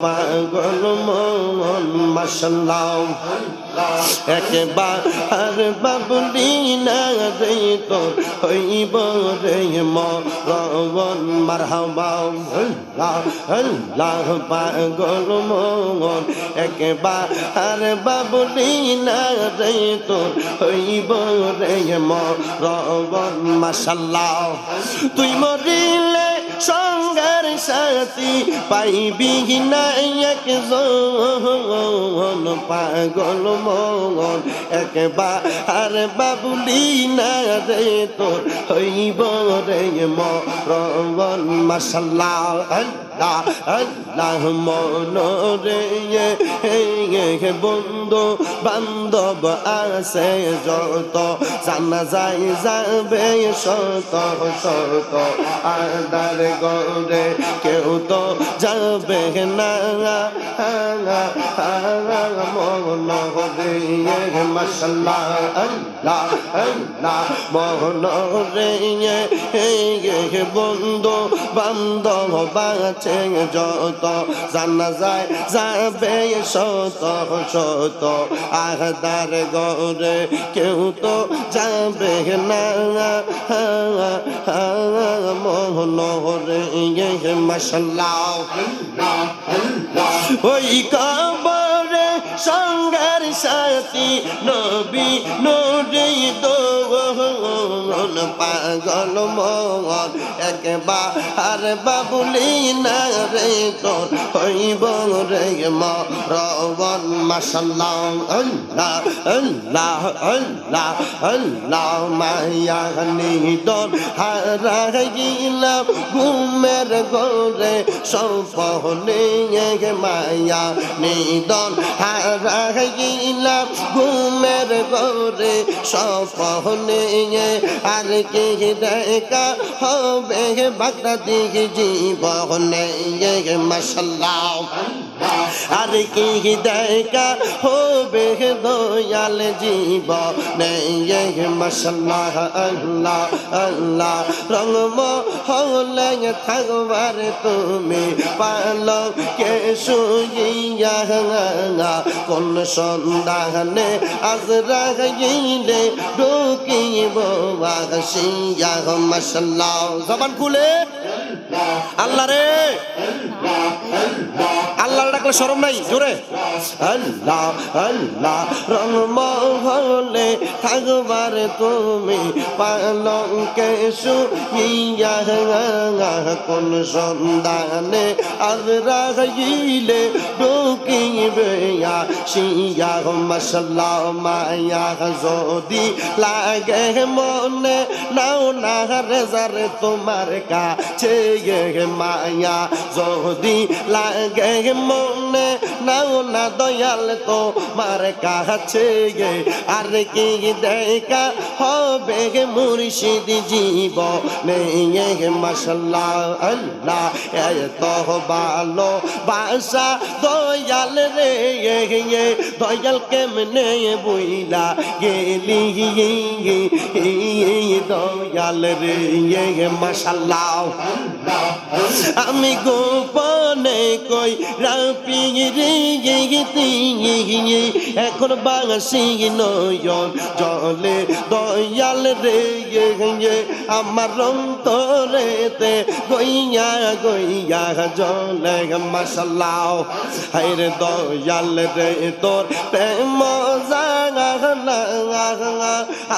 পাগল একবার বাবুলি না রে তো হইব রে মরণ মারহাবা আল্লাহ পাগল মন একবার বাবুলি না রে তো হইব রে মাসাল্লাহ তুই মরিলে সঙ্গার সাথী পাইবি না একজন পাগল মন, একবার বাবুলি না রে তোর হইব রে আল্লাহ আল্লাহ, মন রে হে বন্ধু বান্ধব আছে যত, জানা যায় যাবে শত শত আদার গরে কেউ তো যাবে না। মন রে মশাল্লাহ, আল্লাহ বন্ধু বান্ধব বাছে যত, জানা যায় যাবে শত শত আহদার গরে কেউ তো যাবে না। মোহন রে মশাল্লাহ। ওই কবরে সঙ্গার সাথী নবী নরে দোন পাগল মন। একবার বাবুলি না রে তোর হইব রে মরণ। মাসাল্লাহ আল্লাহ মায়া নিদন হারাইলাম। ঘুমের ঘরে সপনে মায়া নিদন হারাইলাম। ঘুমের ঘরে সপনে আর কে দেখা হবে বাগদা দিকে জীবনে মশাল্লাহ। আর কি দেখা হবে দয়াল জীব নেই, মশাল্লাহ, আল্লাহ আল্লাহ। রঙম হলে থাকবার তুমি পাল কে শুইয়া কোন সন্ধানে আজ রাগিলে ঢুকিব আল্লাহ রে। আল্লাহ ডাকলে সরম নাই? জোরে। আল্লাহ আল্লাহ রং মহলে থাকবার তুমি পালঙ্কে শুইয়া কোন সন্ধানে আজ রাগিলে ঢুকিবে শিয়া মশলা মায়া যদি লাগে মনে, নাও না রেজারে তোমার কাছে মায়া যদি লাগে মনে নাও না দয়াল তো মার কাছে গে আর কি দেখা হবে গে মুর্শিদ জীব নেই মশাল্লাহ আল্লাহ এত ভালো বাসা দয়াল রে দয়াল কেমনে বইলা গেলি দয়াল রে মশাল্লাহ। আমি গোপনে কই রাপি রে এখন বাংসি নয়ন জলে দয়াল রে আমার অন্তরেতে গইয়া গইয়া জলে, মশাল্লাহ। হাইরে দয়াল রে, তোর প্রেম জাগা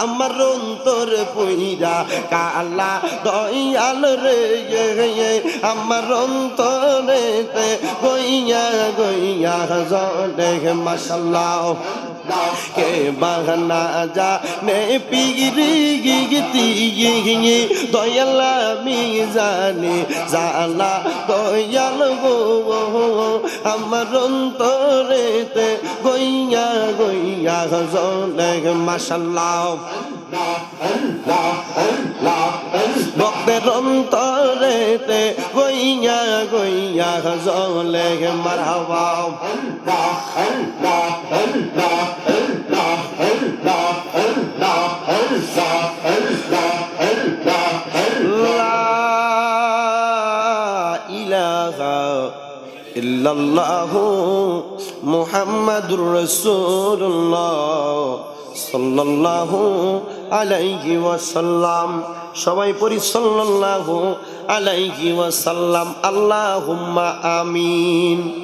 আমার অন্তর পইরা কালা দয়াল রে আমার অন্তরে গইয়া গইয়া জলে মশাল্লাহ। কে বাহানা যা নে পিগিরি গিগিতি গিগি দয়ালা মি জানি জালা দয়াল গো আমার অন্তরেতে গইয়া গইয়া জলে মশাল্লাহ ভক্তের অন্তরেতে গইয়া গইয়া জলে মারহাবা ইলাহা ইল্লা ইল্লাল্লাহু মুহাম্মাদুর রাসূলুল্লাহ সাল্লাল্লাহু আলাইহি ওয়াসাল্লাম। সবাই পড়ি সাল্লাল্লাহু আলাইহি ওয়াসাল্লাম। আল্লাহুম্মা আমিন।